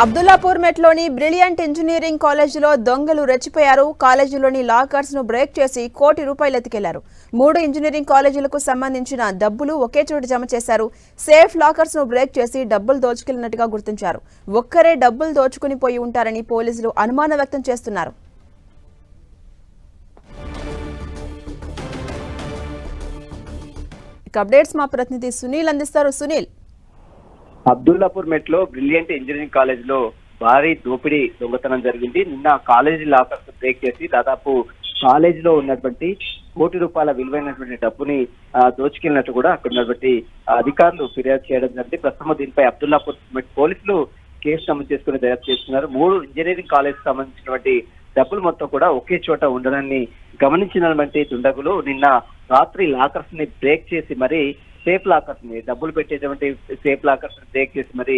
Abdullapur మెట్లోని brilliant engineering కాలేజీలో దొంగలు రెచ్చిపోయారు. కాలేజీలోని లాకర్స్ను బ్రేక్ చేసి కోటి రూపాయలు ఎత్తుకెళ్ళారు మూడు ఇంజనీరింగ్ కాలేజీలకు సంబంధించిన డబ్బులు ఒకే చోట జమ చేశారు. సేఫ్ లాకర్స్ను బ్రేక్ చేసి డబ్బులు దోచుకెళ్ళినట్టుగా గుర్తించారు. ఒక్కరే డబ్బులు దోచుకుని పోయి ఉంటారని పోలీసులు అనుమానం వ్యక్తం చేస్తున్నారు. ఇక అప్డేట్స్ మా ప్రతినిధి సునీల్ అందిస్తారు. సునీల్ అబ్దుల్లాపూర్ మెట్లో బ్రిలియంట్ ఇంజనీరింగ్ కాలేజ్లో భారీ దోపిడీ దొంగతనం జరిగింది. నిన్న కాలేజీ లాకర్స్ బ్రేక్ చేసి దాదాపు కాలేజీలో ఉన్నటువంటి కోటి రూపాయల విలువైనటువంటి డబ్బుని దోచుకెళ్ళినట్టు కూడా అక్కడ ఉన్నటువంటి అధికారులు ఫిర్యాదు చేయడం జరిగింది. ప్రస్తుతం దీనిపై అబ్దుల్లాపూర్ మెట్ పోలీసులు కేసు నమోదు చేసుకుని దర్యాప్తు చేస్తున్నారు. మూడు ఇంజనీరింగ్ కాలేజ్ సంబంధించినటువంటి డబ్బులు మొత్తం కూడా ఒకే చోట ఉండడాన్ని గమనించినటువంటి దుండగులు నిన్న రాత్రి లాకర్స్ని బ్రేక్ చేసి మరి సేఫ్ లాకర్స్ని డబ్బులు పెట్టేటువంటి సేఫ్ లాకర్స్ బ్రేక్ చేసి మరి